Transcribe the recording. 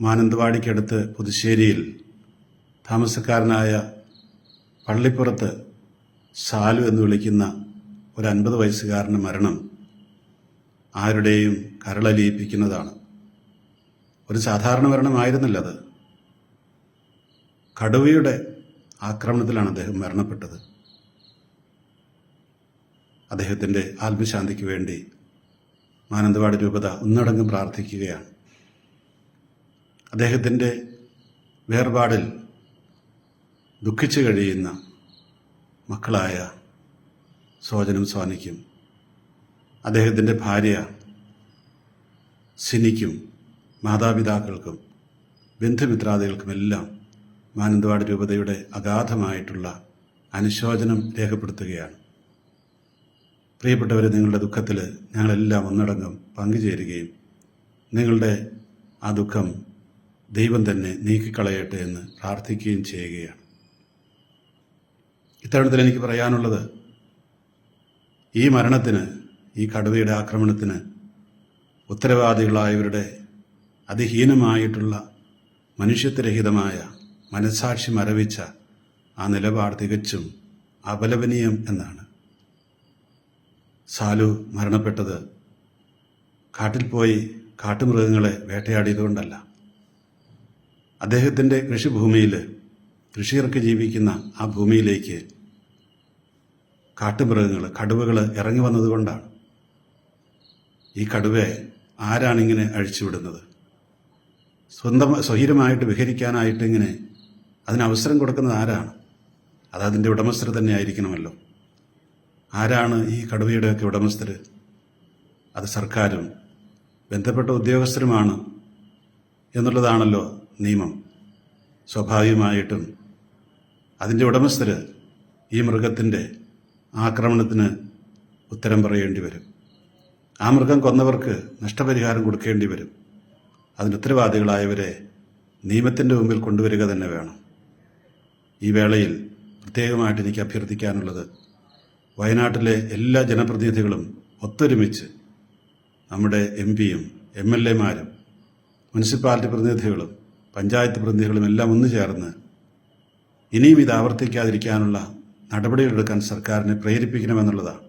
മാനന്തവാടിക്കടുത്ത് പുതുശ്ശേരിയിൽ താമസക്കാരനായ പള്ളിപ്പുറത്ത് സാലു എന്ന് വിളിക്കുന്ന ഒരു അൻപത് വയസ്സുകാരന്റെ മരണം ആരുടെയും കരളലിയിപ്പിക്കുന്നതാണ്. ഒരു സാധാരണ മരണമായിരുന്നില്ല അത്. കടുവയുടെ ആക്രമണത്തിലാണ് അദ്ദേഹം മരണപ്പെട്ടത്. അദ്ദേഹത്തിന്റെ ആത്മശാന്തിക്ക് വേണ്ടി മാനന്തവാടി രൂപത ഒന്നടങ്കം പ്രാർത്ഥിക്കുകയാണ്. അദ്ദേഹത്തിന്റെ വേർപാടിൽ ദുഃഖിച്ചു കഴിയുന്ന മക്കളായ സോജനും സ്വാനിക്കും അദ്ദേഹത്തിന്റെ ഭാര്യ സിനിക്കും മാതാപിതാക്കൾക്കും ബന്ധുമിത്രാദികൾക്കുമെല്ലാം മാനന്തവാട് രൂപതയുടെ അഗാധമായിട്ടുള്ള അനുശോചനം രേഖപ്പെടുത്തുകയാണ്. പ്രിയപ്പെട്ടവരെ നിങ്ങളുടെ ദുഃഖത്തിൽ ഞങ്ങളെല്ലാം ഒന്നടങ്കം പങ്കുചേരുകയും നിങ്ങളുടെ ആ ദുഃഖം ദൈവം തന്നെ നീക്കിക്കളയട്ടെ എന്ന് പ്രാർത്ഥിക്കുകയും ചെയ്യുകയാണ്. ഇത്തരണത്തിൽ എനിക്ക് പറയാനുള്ളത് ഈ മരണത്തിന് ഈ കടുവയുടെ ആക്രമണത്തിന് ഉത്തരവാദികളായവരുടെ അതിഹീനമായിട്ടുള്ള മനുഷ്യത്വരഹിതമായ മനസാക്ഷി മരവിച്ച ആ നിലപാട് തികച്ചും അപലപനീയം എന്നാണ്. സാലു മരണപ്പെട്ടത് കാട്ടിൽ പോയി കാട്ടുമൃഗങ്ങളെ വേട്ടയാടിയതുകൊണ്ടല്ല. അദ്ദേഹത്തിന്റെ കൃഷിഭൂമിയിൽ കൃഷിയിറക്കി ജീവിക്കുന്ന ആ ഭൂമിയിലേക്ക് കാട്ടുമൃഗങ്ങൾ കടുവകൾ ഇറങ്ങി വന്നതുകൊണ്ടാണ് ഈ കടുവയെ ആരാണിങ്ങനെ അഴിച്ചുവിടുന്നത് സ്വന്തം സ്വഹീരമായിട്ട് വിഹരിക്കാനായിട്ട് ഇങ്ങനെ അതിന് കൊടുക്കുന്നത് ആരാണ്? അത് അതിന്റെ ഉടമസ്ഥർ തന്നെ ആയിരിക്കണമല്ലോ ആരാണ് ഈ കടുവയുടെയൊക്കെ ഉടമസ്ഥർ അത് സർക്കാരും ബന്ധപ്പെട്ട ഉദ്യോഗസ്ഥരുമാണ് എന്നുള്ളതാണല്ലോ നിയമം. സ്വാഭാവികമായിട്ടും അതിന്റെ ഉടമസ്ഥർ ഈ മൃഗത്തിന്റെ ആക്രമണത്തിന് ഉത്തരം പറയേണ്ടി വരും. ആ മൃഗം കൊന്നവർക്ക് നഷ്ടപരിഹാരം കൊടുക്കേണ്ടി വരും. അതിന് ഉത്തരവാദികളായവരെ നിയമത്തിന്റെ മുമ്പിൽ കൊണ്ടുവരിക തന്നെ വേണം. ഈ വേളയിൽ പ്രത്യേകമായിട്ട് എനിക്ക് അഭ്യർത്ഥിക്കാനുള്ളത് വയനാട്ടിലെ എല്ലാ ജനപ്രതിനിധികളും ഒത്തൊരുമിച്ച് നമ്മുടെ എം പിയും എം എൽ എമാരും മുനിസിപ്പാലിറ്റി പ്രതിനിധികളും പഞ്ചായത്ത് പ്രതിനിധികളും എല്ലാം ഒന്നു ചേർന്ന് ഇനിയും ഇത് ആവർത്തിക്കാതിരിക്കാനുള്ള നടപടികളെടുക്കാൻ സർക്കാരിനെ പ്രേരിപ്പിക്കണമെന്നുള്ളതാണ്.